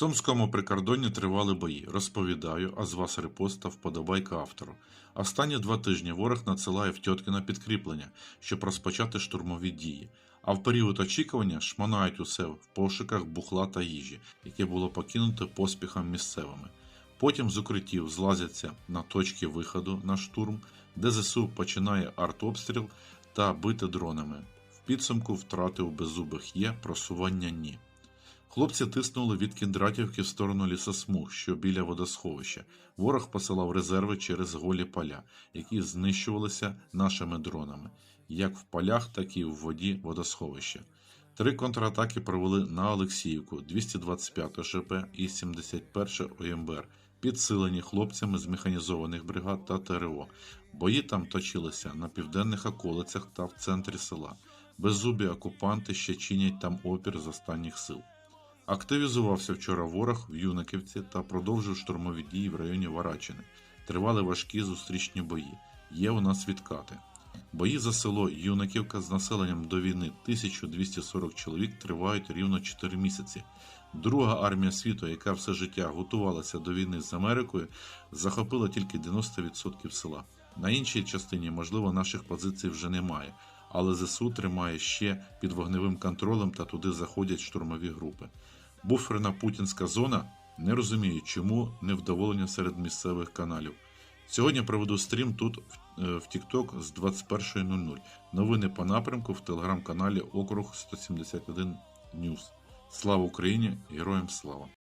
Сумському прикордонні тривали бої. Розповідаю, а з вас репост та вподобайка автору. Останні два тижні ворог надсилає в Тьоткіна підкріплення, щоб розпочати штурмові дії. А в період очікування шмонають усе в пошуках бухла та їжі, яке було покинуто поспіхом місцевими. Потім з укриттів злазяться на точки виходу на штурм, де ЗСУ починає артобстріл та бити дронами. В підсумку втрати у беззубих є, просування ні. Хлопці тиснули від Кіндратівки в сторону лісосмуг, що біля водосховища. Ворог посилав резерви через голі поля, які знищувалися нашими дронами, як в полях, так і в воді водосховища. Три контратаки провели на Олексіївку, 225 ЖП і 71 ОМБР, підсилені хлопцями з механізованих бригад та ТРО. Бої там точилися на південних околицях та в центрі села. Беззубі окупанти ще чинять там опір з останніх сил. Активізувався вчора ворог в Юниківці та продовжив штурмові дії в районі Варачини. Тривали важкі зустрічні бої. Є у нас відкати. Бої за село Юниківка з населенням до війни 1240 чоловік тривають рівно 4 місяці. Друга армія світу, яка все життя готувалася до війни з Америкою, захопила тільки 90% села. На іншій частині, можливо, наших позицій вже немає, але ЗСУ тримає ще під вогневим контролем та туди заходять штурмові групи. Буферна путінська зона не розуміє, чому невдоволення серед місцевих каналів. Сьогодні проведу стрім тут в, е, TikTok з 21.00. Новини по напрямку в телеграм-каналі Округ 171 News. Слава Україні! Героям слава!